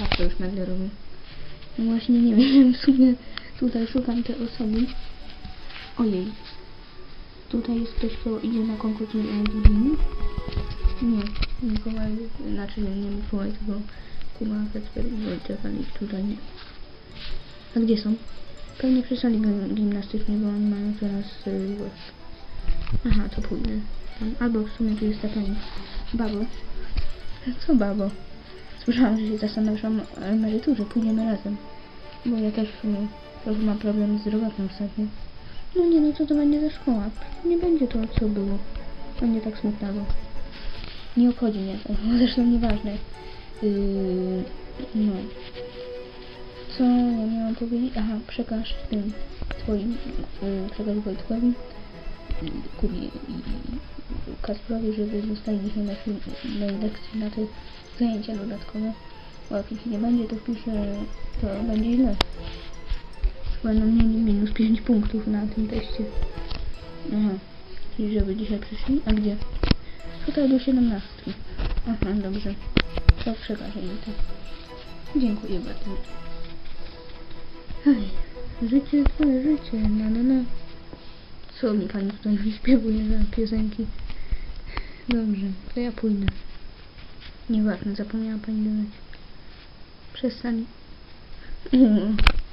Zawsze już będę robił. No właśnie nie wiem, w sumie tutaj szukam tej osoby. Ojej. Tutaj jest ktoś, kto idzie na konkurs Gudini. Nie, Mikołaj, znaczy nie, nie Mikołaj, tylko Kuba, Kacper i Wojciech, ale ich tutaj nie. A gdzie są? Pewnie przy sali gim- gimnastycznej, bo oni mają teraz y. Aha, to pójdę. Albo w sumie tu jest ta pani. Babo. Co babo? Słyszałam, że się zastanawiasz o em- emeryturze, pójdziemy razem. Bo ja też w trochę mam problem zdrowotny ostatnio. No nie, no co to będzie za szkoła? Nie będzie to, co było. Będzie tak smutnego. Nie obchodzi mnie to, zresztą nieważne. Yy, no. Co ja miałam powiedzieć? Aha, przekaż tym twoim, yy, przekaż Wojtkowi, yy, Kubie i Kasprowi, żeby dzisiaj na na lekcji, na te zajęcia dodatkowe. Bo jak ich nie będzie, to wpiszę, to będzie źle. Będą mieli minus 5 punktów na tym teście. Aha, czyli żeby dzisiaj przyszli? A gdzie? Tutaj do 17. Aha, dobrze. To przekażę mi to. Dziękuję bardzo. Ej, życie, twoje życie, na na na. Co mi pani tutaj śpiewuje za piosenki? Dobrze, to ja pójdę. Nieważne, zapomniała pani dodać. Przestań.